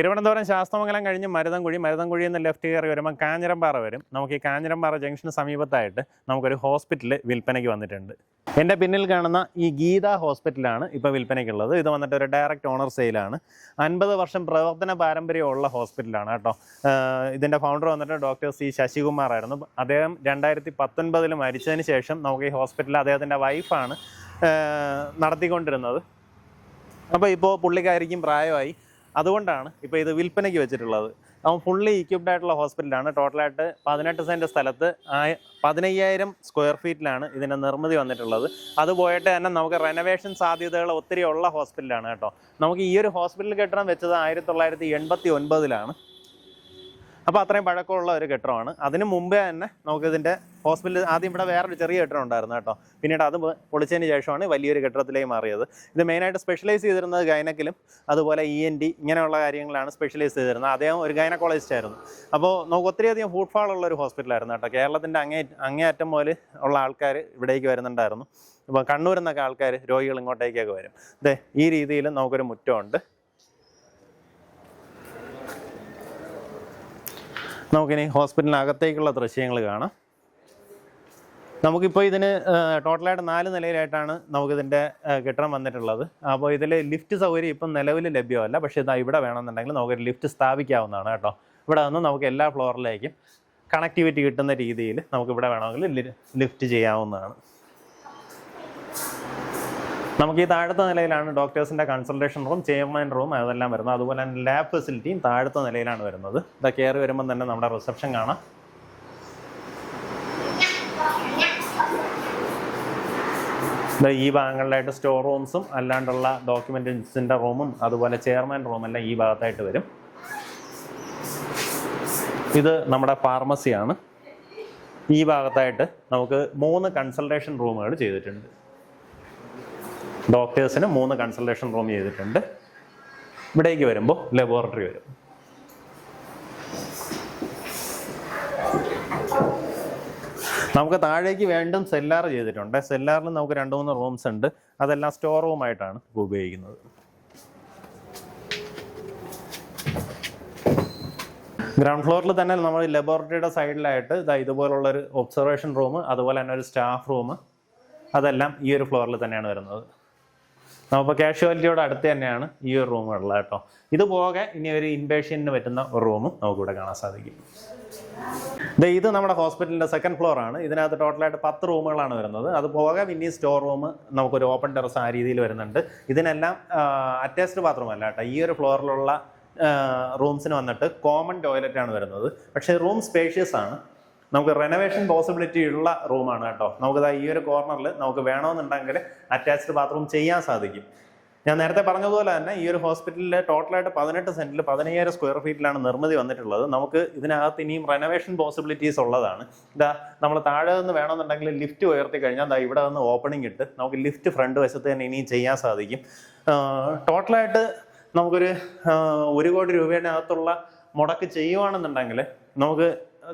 തിരുവനന്തപുരം ശാസ്തമംഗലം കഴിഞ്ഞ് മരുതൻകുഴി മരുതൻകുഴി നിന്ന് ലെഫ്റ്റ് കയറി വരുമ്പോൾ കാഞ്ഞിരമ്പാറ വരും. നമുക്ക് ഈ കാഞ്ഞിരമ്പാറ ജംഗ്ഷന് സമീപത്തായിട്ട് നമുക്കൊരു ഹോസ്പിറ്റൽ വിൽപ്പനയ്ക്ക് വന്നിട്ടുണ്ട്. എന്റെ പിന്നിൽ കാണുന്ന ഈ ഗീത ഹോസ്പിറ്റലാണ് ഇപ്പോൾ വിൽപ്പനയ്ക്കുള്ളത്. ഇത് വന്നിട്ട് ഒരു ഡയറക്റ്റ് ഓണർ സെയിലാണ് അൻപത് വർഷം പ്രവർത്തന പാരമ്പര്യമുള്ള ഹോസ്പിറ്റലാണ് കേട്ടോ. ഇതിന്റെ ഫൗണ്ടർ വന്നിട്ട് ഡോക്ടർ സി ശശികുമാർ ആയിരുന്നു. അദ്ദേഹം രണ്ടായിരത്തി പത്തൊൻപതിൽ മരിച്ചതിന് ശേഷം നമുക്ക് ഈ ഹോസ്പിറ്റൽ അദ്ദേഹത്തിന്റെ വൈഫാണ് നടത്തിക്കൊണ്ടിരുന്നത്. അപ്പോൾ ഇപ്പോൾ പുള്ളിക്കാരിക്കും പ്രായമായി. അതുകൊണ്ടാണ് ഇപ്പോൾ ഇത് വിൽപ്പനയ്ക്ക് വെച്ചിട്ടുള്ളത്. അവൻ ഫുള്ളി ഇക്വിപ്ഡ് ആയിട്ടുള്ള ഹോസ്പിറ്റലാണ് ടോട്ടലായിട്ട് പതിനെട്ട് സെന്റ് സ്ഥലത്ത് പതിനയ്യായിരം സ്ക്വയർ ഫീറ്റിലാണ് ഇതിന്റെ നിർമ്മിതി വന്നിട്ടുള്ളത്. അത് പോയിട്ട് തന്നെ നമുക്ക് റെനോവേഷൻ സാധ്യതകൾ ഒത്തിരി ഉള്ള ഹോസ്പിറ്റലാണ് കേട്ടോ. നമുക്ക് ഈ ഒരു ഹോസ്പിറ്റൽ കെട്ടിടം വെച്ചത് ആയിരത്തി തൊള്ളായിരത്തി എൺപത്തി ഒൻപതിലാണ്. അപ്പോൾ അത്രയും പഴക്കമുള്ള ഒരു കെട്ടിടമാണ്. അതിന് മുമ്പേ തന്നെ നമുക്ക് ഇതിന്റെ ഹോസ്പിറ്റൽ ആദ്യം ഇവിടെ വേറൊരു ചെറിയ കെട്ടിടം ഉണ്ടായിരുന്നു കേട്ടോ. പിന്നീട് അത് പൊളിച്ചതിന് ശേഷമാണ് വലിയൊരു കെട്ടിടത്തിലേക്ക് മാറിയത്. ഇത് മെയിനായിട്ട് സ്പെഷ്യലൈസ് ചെയ്തിരുന്നത് ഗൈനക്കിലും അതുപോലെ ഇ എൻ ഡി ഇങ്ങനെയുള്ള കാര്യങ്ങളാണ് സ്പെഷ്യലൈസ് ചെയ്തിരുന്നത്. അദ്ദേഹം ഒരു ഗൈനക്കോളജിസ്റ്റ് ആയിരുന്നു. അപ്പോൾ നമുക്ക് ഒത്തിരിയധികം ഫുട്ഫാൾ ഉള്ള ഒരു ഹോസ്പിറ്റലായിരുന്നു കേട്ടോ. കേരളത്തിന്റെ അങ്ങേ അങ്ങേയറ്റം പോലെ ഉള്ള ആൾക്കാർ ഇവിടേക്ക് വരുന്നുണ്ടായിരുന്നു. അപ്പോൾ കണ്ണൂരിൽ നിന്നൊക്കെ ആൾക്കാർ രോഗികൾ ഇങ്ങോട്ടേക്കൊക്കെ വരും. ദേ ഈ രീതിയിൽ നമുക്കൊരു മുറ്റമുണ്ട്. നമുക്കിനി ഹോസ്പിറ്റലിനകത്തേക്കുള്ള ദൃശ്യങ്ങൾ കാണാം. നമുക്കിപ്പോൾ ഇതിന് ടോട്ടലായിട്ട് നാല് നിലയിലായിട്ടാണ് നമുക്കിതിന്റെ കെട്ടിടം വന്നിട്ടുള്ളത്. അപ്പോൾ ഇതിൽ ലിഫ്റ്റ് സൗകര്യം ഇപ്പം നിലവിൽ ലഭ്യമല്ല. പക്ഷേ ഇതാ ഇവിടെ വേണമെന്നുണ്ടെങ്കിൽ നമുക്കൊരു ലിഫ്റ്റ് സ്ഥാപിക്കാവുന്നതാണ് കേട്ടോ. ഇവിടെ നിന്ന് നമുക്ക് എല്ലാ ഫ്ലോറിലേക്കും കണക്ടിവിറ്റി കിട്ടുന്ന രീതിയിൽ നമുക്കിവിടെ വേണമെങ്കിൽ ലിഫ്റ്റ് ചെയ്യാവുന്നതാണ്. നമുക്ക് ഈ താഴത്തെ നിലയിലാണ് ഡോക്ടേഴ്സിന്റെ കൺസൾട്ടേഷൻ റൂം ചെയർമാൻ റൂം അതെല്ലാം വരുന്നത്. അതുപോലെ തന്നെ ലാബ് ഫെസിലിറ്റിയും താഴത്തെ നിലയിലാണ് വരുന്നത്. ഇതാ കയറി വരുമ്പോൾ തന്നെ നമ്മുടെ റിസപ്ഷൻ കാണാം. ഇതാ ഈ ഭാഗങ്ങളിലായിട്ട് സ്റ്റോർ റൂംസും അല്ലാണ്ടുള്ള ഡോക്യുമെന്റേഷന്റെ റൂമും അതുപോലെ ചെയർമാൻ റൂം എല്ലാം ഈ ഭാഗത്തായിട്ട് വരും. ഇത് നമ്മുടെ ഫാർമസിയാണ് ഈ ഭാഗത്തായിട്ട് നമുക്ക് മൂന്ന് കൺസൾട്ടേഷൻ റൂമുകൾ ചെയ്തിട്ടുണ്ട്. ഡോക്ടേഴ്സിന് മൂന്ന് കൺസൾട്ടേഷൻ റൂം ചെയ്തിട്ടുണ്ട്. ഇവിടേക്ക് വരുമ്പോൾ ലബോറട്ടറി വരും. നമുക്ക് താഴേക്ക് വീണ്ടും സെല്ലാർ ചെയ്തിട്ടുണ്ട്. സെല്ലാറിൽ നമുക്ക് രണ്ട് മൂന്ന് റൂംസ് ഉണ്ട്. അതെല്ലാം സ്റ്റോർ റൂമായിട്ടാണ് ഉപയോഗിക്കുന്നത്. ഗ്രൗണ്ട് ഫ്ലോറിൽ തന്നെ നമ്മൾ ലബോറട്ടറിയുടെ സൈഡിലായിട്ട് ഇതാ ഇതുപോലുള്ളൊരു ഒബ്സർവേഷൻ റൂം അതുപോലെ തന്നെ ഒരു സ്റ്റാഫ് റൂം അതെല്ലാം ഈ ഒരു ഫ്ലോറിൽ തന്നെയാണ് വരുന്നത്. നമുക്കിപ്പോൾ കാഷ്വാലിറ്റിയോട് അടുത്ത് തന്നെയാണ് ഈ ഒരു റൂം ഉള്ളത് കേട്ടോ. ഇത് പോകെ ഇനി ഒരു ഇൻപേഷ്യന്റിന് പറ്റുന്ന ഒരു റൂമും നമുക്കിവിടെ കാണാൻ സാധിക്കും. ഇത് നമ്മുടെ ഹോസ്പിറ്റലിന്റെ സെക്കൻഡ് ഫ്ലോർ ആണ്. ഇതിനകത്ത് ടോട്ടലായിട്ട് പത്ത് റൂമുകളാണ് വരുന്നത്. അത് പോകെ പിന്നെ സ്റ്റോർ റൂം നമുക്കൊരു ഓപ്പൺ ടെറസ് ആ രീതിയിൽ വരുന്നുണ്ട്. ഇതിനെല്ലാം അറ്റാച്ച്ഡ് ബാത്റൂം അല്ല കേട്ടോ. ഈ ഒരു ഫ്ലോറിലുള്ള റൂംസിന് വന്നിട്ട് കോമൺ ടോയ്ലറ്റ് ആണ് വരുന്നത്. പക്ഷേ റൂം സ്പേഷ്യസ് ആണ്. നമുക്ക് റെനോവേഷൻ പോസിബിലിറ്റി ഉള്ള റൂമാണ് കേട്ടോ. നമുക്കത് ഈ ഒരു കോർണറിൽ നമുക്ക് വേണമെന്നുണ്ടെങ്കിൽ അറ്റാച്ച്ഡ് ബാത്റൂം ചെയ്യാൻ സാധിക്കും. ഞാൻ നേരത്തെ പറഞ്ഞതുപോലെ തന്നെ ഈ ഒരു ഹോസ്പിറ്റലിൽ ടോട്ടലായിട്ട് പതിനെട്ട് സെന്റിൽ പതിനയ്യായിരം സ്ക്വയർ ഫീറ്റിലാണ് നിർമ്മിതി വന്നിട്ടുള്ളത്. നമുക്ക് ഇതിനകത്ത് ഇനിയും റെനോവേഷൻ പോസിബിലിറ്റീസ് ഉള്ളതാണ്. ഇതാ നമ്മൾ താഴെ നിന്ന് വേണമെന്നുണ്ടെങ്കിൽ ലിഫ്റ്റ് ഉയർത്തി കഴിഞ്ഞാൽ ദാ ഇവിടെ നിന്ന് ഓപ്പണിംഗ് ഇട്ട് നമുക്ക് ലിഫ്റ്റ് ഫ്രണ്ട് വശത്ത് തന്നെ ഇനിയും ചെയ്യാൻ സാധിക്കും. ടോട്ടലായിട്ട് നമുക്കൊരു ഒരു കോടി രൂപയുടെ അകത്തുള്ള മുടക്ക് ചെയ്യുവാണെന്നുണ്ടെങ്കിൽ നമുക്ക്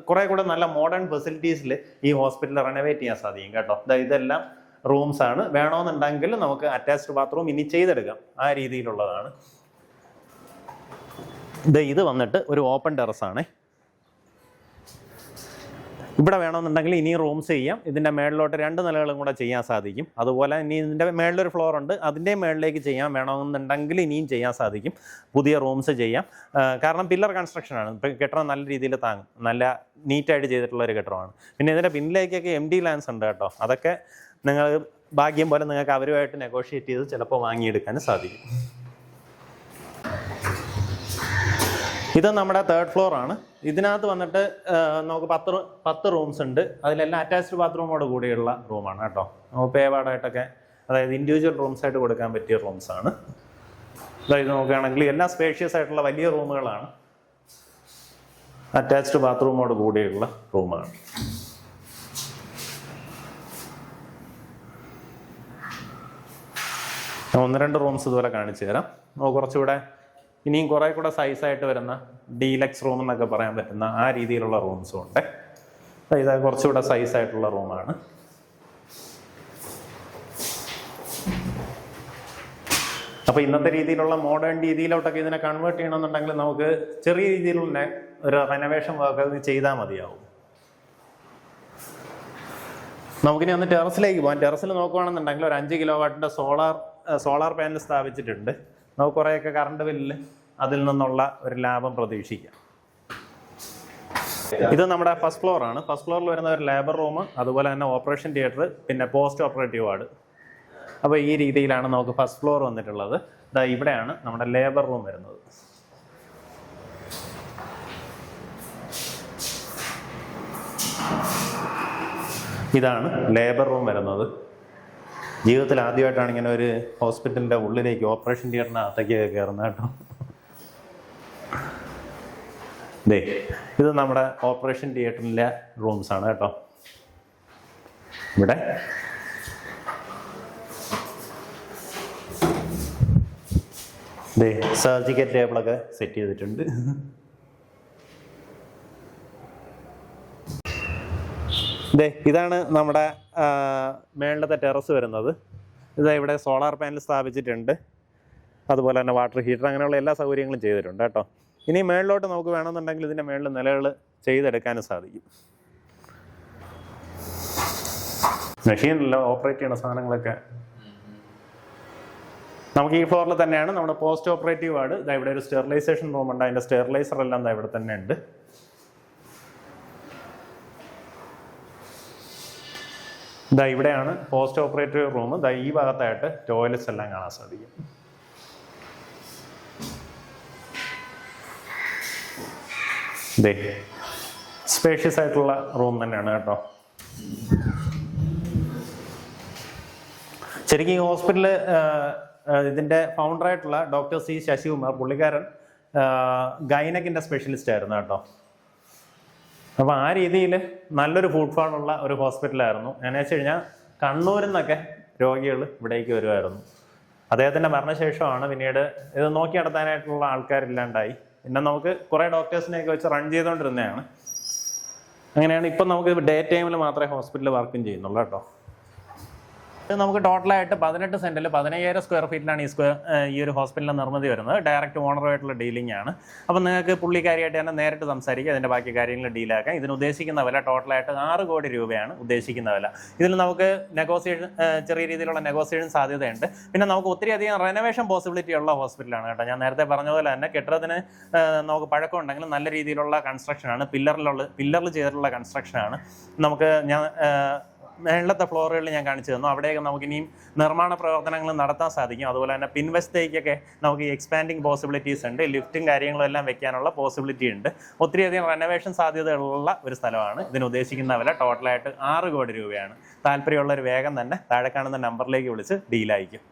കുറെ കൂടെ നല്ല മോഡേൺ ഫെസിലിറ്റീസിൽ ഈ ഹോസ്പിറ്റൽ റെനോവേറ്റ് ചെയ്യാൻ സാധിക്കും കേട്ടോ. ഇതെല്ലാം റൂംസ് ആണ്. വേണമെന്നുണ്ടെങ്കിൽ നമുക്ക് അറ്റാച്ച്ഡ് ബാത്റൂം ഇനി ചെയ്തെടുക്കാം. ആ രീതിയിലുള്ളതാണ്. ഇത് വന്നിട്ട് ഒരു ഓപ്പൺ ടെറസ് ആണ്. ഇവിടെ വേണമെന്നുണ്ടെങ്കിൽ ഇനി റൂംസ് ചെയ്യാം. ഇതിന്റെ മേളിലോട്ട് രണ്ട് നിലകളും കൂടെ ചെയ്യാൻ സാധിക്കും. അതുപോലെ ഇനി ഇതിന്റെ മേളിലൊരു ഫ്ലോർ ഉണ്ട്. അതിന്റെ മേളിലേക്ക് ചെയ്യാൻ വേണമെന്നുണ്ടെങ്കിൽ ഇനിയും ചെയ്യാൻ സാധിക്കും. പുതിയ റൂംസ് ചെയ്യാം. കാരണം പില്ലർ കൺസ്ട്രക്ഷനാണ് കെട്ടിടം നല്ല രീതിയിൽ താങ്ങും. നല്ല നീറ്റായിട്ട് ചെയ്തിട്ടുള്ള ഒരു കെട്ടിടമാണ്. പിന്നെ ഇതിന്റെ പിന്നിലേക്കൊക്കെ എം ഡി ലാൻസ് ഉണ്ട് കേട്ടോ. അതൊക്കെ നിങ്ങൾ ഭാഗ്യം പോലെ നിങ്ങൾക്ക് അവരുമായിട്ട് നെഗോഷിയേറ്റ് ചെയ്ത് ചിലപ്പോൾ വാങ്ങിയെടുക്കാൻ സാധിക്കും. ഇത് നമ്മുടെ തേർഡ് ഫ്ലോർ ആണ്. ഇതിനകത്ത് വന്നിട്ട് നമുക്ക് പത്ത് പത്ത് റൂംസ് ഉണ്ട്. അതിലെല്ലാം അറ്റാച്ച്ഡ് ബാത്റൂമോട് കൂടിയുള്ള റൂമാണ് കേട്ടോ. നമുക്ക് പേവാടായിട്ടൊക്കെ അതായത് ഇൻഡിവിജ്വൽ റൂംസ് ആയിട്ട് കൊടുക്കാൻ പറ്റിയ റൂംസ് ആണ്. അതായത് നോക്കുകയാണെങ്കിൽ എല്ലാം സ്പേഷ്യസ് ആയിട്ടുള്ള വലിയ റൂമുകളാണ്. അറ്റാച്ച്ഡ് ബാത്റൂമോട് കൂടിയുള്ള റൂമാണ് ഒന്ന് രണ്ട് റൂംസ് ഇതുപോലെ കാണിച്ചു തരാം. നമുക്ക് കുറച്ചുകൂടെ ഇനിയും കുറെ കൂടെ സൈസായിട്ട് വരുന്ന ഡീലക്സ് റൂം എന്നൊക്കെ പറയാൻ പറ്റുന്ന ആ രീതിയിലുള്ള റൂംസും ഉണ്ട്. ഇത് കുറച്ചുകൂടെ സൈസ് ആയിട്ടുള്ള റൂമാണ് അപ്പോൾ ഇന്നത്തെ രീതിയിലുള്ള മോഡേൺ രീതിയിലോട്ടൊക്കെ ഇതിനെ കൺവേർട്ട് ചെയ്യണമെന്നുണ്ടെങ്കിൽ നമുക്ക് ചെറിയ രീതിയിലുള്ള ഒരു റെനോവേഷൻ വർക്ക് ചെയ്താൽ മതിയാവും. നമുക്കിനി ഒന്ന് ടെറസിലേക്ക് പോകാം. ടെറസിൽ നോക്കുകയാണെന്നുണ്ടെങ്കിൽ ഒരു അഞ്ച് കിലോ വാട്ടിന്റെ സോളാർ സോളാർ പാനൽ സ്ഥാപിച്ചിട്ടുണ്ട്. നമുക്ക് കുറേയൊക്കെ കറണ്ട് ബില്ലിൽ അതിൽ നിന്നുള്ള ഒരു ലാഭം പ്രതീക്ഷിക്കാം. ഇത് നമ്മുടെ ഫസ്റ്റ് ഫ്ലോർ ആണ്. ഫസ്റ്റ് ഫ്ലോറിൽ വരുന്ന ഒരു ലേബർ റൂം അതുപോലെ തന്നെ ഓപ്പറേഷൻ തിയേറ്റർ പിന്നെ പോസ്റ്റ് ഓപ്പറേറ്റീവ് വാർഡ്. അപ്പോൾ ഈ രീതിയിലാണ് നമുക്ക് ഫസ്റ്റ് ഫ്ലോർ വന്നിട്ടുള്ളത്. ഇതാ ഇവിടെയാണ് നമ്മുടെ ലേബർ റൂം വരുന്നത്. ഇതാണ് ലേബർ റൂം വരുന്നത്. ജീവിതത്തിൽ ആദ്യമായിട്ടാണ് ഇങ്ങനെ ഒരു ഹോസ്പിറ്റലിന്റെ ഉള്ളിലേക്ക് ഓപ്പറേഷൻ തിയേറ്ററിനകത്തേക്ക് കയറുന്നത് കേട്ടോ. ദേ ഇത് നമ്മുടെ ഓപ്പറേഷൻ തിയേറ്ററിലെ റൂംസ് ആണ് കേട്ടോ. ഇവിടെ. ദേ സർജിക്കൽ ടേബിളൊക്കെ സെറ്റ് ചെയ്തിട്ടുണ്ട്. ദേ ഇതാണ് നമ്മുടെ മേളിലത്തെ ടെറസ് വരുന്നത്. ഇതാ ഇവിടെ സോളാർ പാനൽ സ്ഥാപിച്ചിട്ടുണ്ട്. അതുപോലെ തന്നെ വാട്ടർ ഹീറ്റർ അങ്ങനെയുള്ള എല്ലാ സൗകര്യങ്ങളും ചെയ്തിട്ടുണ്ട് കേട്ടോ. ഇനി മേളിലോട്ട് നമുക്ക് വേണമെന്നുണ്ടെങ്കിൽ ഇതിന്റെ മേളിൽ നിലകൾ ചെയ്തെടുക്കാനും സാധിക്കും. മെഷീനില്ല ഓപ്പറേറ്റ് ചെയ്യുന്ന സാധനങ്ങളൊക്കെ. നമുക്ക് ഈ ഫ്ലോറിൽ തന്നെയാണ് നമ്മുടെ പോസ്റ്റ് ഓപ്പറേറ്റീവ് വാർഡ്. ഇതാ ഇവിടെ ഒരു സ്റ്റെറിലൈസേഷൻ റൂം ഉണ്ട്. അതിന്റെ സ്റ്റെറിലൈസർ എല്ലാം ഇതാ ഇവിടെ തന്നെ ഉണ്ട് ഇതാ ഇവിടെയാണ് പോസ്റ്റ് ഓപ്പറേറ്റീവ് റൂം ഇതാ ഈ ഭാഗത്തായിട്ട് ടോയ്ലറ്റ്സ് എല്ലാം കാണാൻ സാധിക്കും. ഇതേ സ്പേഷ്യസ് ആയിട്ടുള്ള റൂം തന്നെയാണ് കേട്ടോ. ശരിക്കും ഈ ഇതിന്റെ ഫൗണ്ടർ ആയിട്ടുള്ള ഡോക്ടർ സി ശശികുമാർ പുള്ളിക്കാരൻ ഗൈനക്കിന്റെ സ്പെഷ്യലിസ്റ്റ് ആയിരുന്നു കേട്ടോ. അപ്പോൾ ആ രീതിയിൽ നല്ലൊരു ഫുഡ് ഫുട്ഫാളുള്ള ഒരു ഹോസ്പിറ്റലായിരുന്നു എന്നു വെച്ച് കഴിഞ്ഞാൽ കണ്ണൂരിൽ നിന്നൊക്കെ രോഗികൾ ഇവിടേക്ക് വരുമായിരുന്നു അദ്ദേഹത്തിന്റെ മരണശേഷമാണ് പിന്നീട് ഇത് നോക്കി നടത്താനായിട്ടുള്ള ആൾക്കാരില്ലാണ്ടായി പിന്നെ നമുക്ക് കുറേ ഡോക്ടേഴ്സിനെയൊക്കെ വെച്ച് റൺ ചെയ്തുകൊണ്ടിരുന്നതാണ് അങ്ങനെയാണ് ഇപ്പം നമുക്ക് ഡേ ടൈമിൽ മാത്രമേ ഹോസ്പിറ്റലിൽ വർക്കും ചെയ്യുന്നുള്ളൂ കേട്ടോ. നമുക്ക് ടോട്ടലായിട്ട് പതിനെട്ട് സെന്റിൽ പതിനയ്യായിരം സ്ക്വയർ ഫീറ്റിലാണ് ഈ സ്ക്വയർ ഈ ഒരു ഹോസ്പിറ്റലിന്റെ നിർമ്മിതി വരുന്നത്. ഡയറക്റ്റ് ഓണറുമായിട്ടുള്ള ഡീലിംഗ് ആണ്. അപ്പോൾ നിങ്ങൾക്ക് പുള്ളിക്കാരിയായിട്ട് തന്നെ നേരിട്ട് സംസാരിക്കുക അതിന്റെ ബാക്കി കാര്യങ്ങൾ ഡീലാക്കാം ഇതിന് ഉദ്ദേശിക്കുന്ന വില ടോട്ടലായിട്ട് ആറ് കോടി രൂപയാണ് ഉദ്ദേശിക്കുന്ന വില. ഇതിൽ നമുക്ക് നെഗോസിയേഷൻ ചെറിയ രീതിയിലുള്ള നെഗോസിയേഷൻ സാധ്യതയുണ്ട്. പിന്നെ നമുക്ക് ഒത്തിരി അധികം റെനോവേഷൻ പോസിബിലിറ്റി ഉള്ള ഹോസ്പിറ്റലാണ് കേട്ടോ. ഞാൻ നേരത്തെ പറഞ്ഞ പോലെ തന്നെ കെട്ടിടത്തിന് നമുക്ക് പഴക്കം നല്ല രീതിയിലുള്ള കൺസ്ട്രക്ഷനാണ് പില്ലറിലുള്ള പില്ലറിൽ ചെയ്തിട്ടുള്ള കൺസ്ട്രക്ഷനാണ് നമുക്ക് ഞാൻ മേളത്തെ ഫ്ലോറുകളിൽ ഞാൻ കാണിച്ചു തന്നു. അവിടെയൊക്കെ നമുക്ക് ഇനിയും നിർമ്മാണ പ്രവർത്തനങ്ങൾ നടത്താൻ സാധിക്കും. അതുപോലെ തന്നെ പിൻവശത്തേക്കൊക്കെ നമുക്ക് എക്സ്പാൻഡിങ് പോസിബിലിറ്റീസ് ഉണ്ട്. ലിഫ്റ്റും കാര്യങ്ങളും എല്ലാം വെക്കാനുള്ള പോസിബിലിറ്റി ഉണ്ട്. ഒത്തിരിയധികം റെനോവേഷൻ സാധ്യതകളുള്ള ഒരു സ്ഥലമാണ്. ഇതിന് ഉദ്ദേശിക്കുന്ന വില ടോട്ടലായിട്ട് ആറ് കോടി രൂപയാണ്. താല്പര്യമുള്ളവർ വേഗം തന്നെ താഴെ കാണുന്ന നമ്പറിലേക്ക് വിളിച്ച് ഡീലായിരിക്കും